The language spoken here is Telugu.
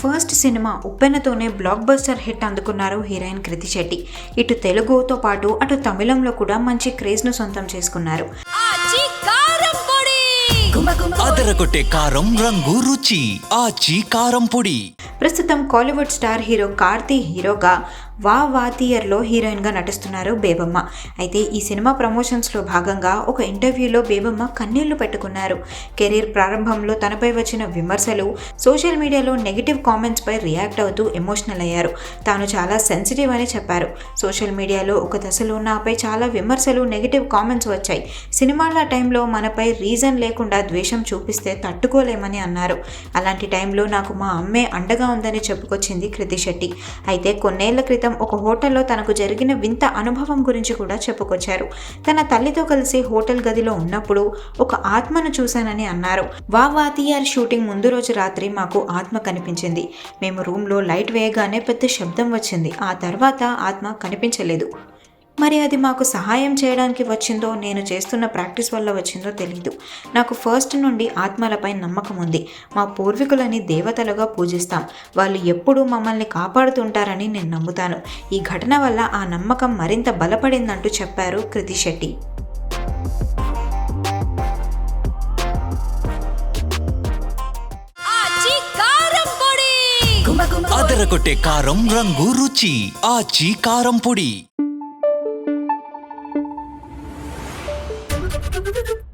ఫస్ట్ సినిమా ఉప్పెనతోనే బ్లాక్ బస్టర్ హిట్ అందుకున్నారు హీరోయిన్ కృతి శెట్టి. ఇటు తెలుగుతో పాటు అటు తమిళంలో కూడా మంచి క్రేజ్ను సొంతం చేసుకున్నారు. అదరగొట్టే కారం రంగు రుచి. ఆచి కారం పొడి. ప్రస్తుతం కాలీవుడ్ స్టార్ హీరో కార్తీ హీరోగా వా వాతియర్లో హీరోయిన్గా నటిస్తున్నారు బేబమ్మ. అయితే ఈ సినిమా ప్రమోషన్స్లో భాగంగా ఒక ఇంటర్వ్యూలో బేబమ్మ కన్నీళ్ళు పెట్టుకున్నారు. కెరీర్ ప్రారంభంలో తనపై వచ్చిన విమర్శలు సోషల్ మీడియాలో నెగిటివ్ కామెంట్స్పై రియాక్ట్ అవుతూ ఎమోషనల్ అయ్యారు. తాను చాలా సెన్సిటివ్ అని చెప్పారు. సోషల్ మీడియాలో ఒక దశలో నాపై చాలా విమర్శలు నెగిటివ్ కామెంట్స్ వచ్చాయి. సినిమాల టైంలో మనపై రీజన్ లేకుండా ద్వేషం చూపిస్తే తట్టుకోలేమని అన్నారు. అలాంటి టైంలో నాకు మా అమ్మే అండగా ఉందని చెప్పుకొచ్చింది కృతి శెట్టి. అయితే కొన్నేళ్ళ క్రితం ఒక హోటల్లో తనకు జరిగిన వింత అనుభవం గురించి కూడా చెప్పుకొచ్చారు. తన తల్లితో కలిసి హోటల్ గదిలో ఉన్నప్పుడు ఒక ఆత్మను చూశానని అన్నారు. వా వాతియార్ షూటింగ్ ముందు రోజు రాత్రి మాకు ఆత్మ కనిపించింది. మేము రూమ్లో లైట్ వేయగానే పెద్ద శబ్దం వచ్చింది. ఆ తర్వాత ఆత్మ కనిపించలేదు. మరి అది మాకు సహాయం చేయడానికి వచ్చిందో నేను చేస్తున్న ప్రాక్టీస్ వల్ల వచ్చిందో తెలీదు. నాకు ఫస్ట్ నుండి ఆత్మలపై నమ్మకం ఉంది. మా పూర్వీకులని దేవతలుగా పూజిస్తాం. వాళ్ళు ఎప్పుడూ మమ్మల్ని కాపాడుతుంటారని నేను నమ్ముతాను. ఈ ఘటన వల్ల ఆ నమ్మకం మరింత బలపడిందంటూ చెప్పారు కృతి శెట్టి అదరగొట్టే కారం రంగు రుచి. ఆచి కారం పొడి. どっ!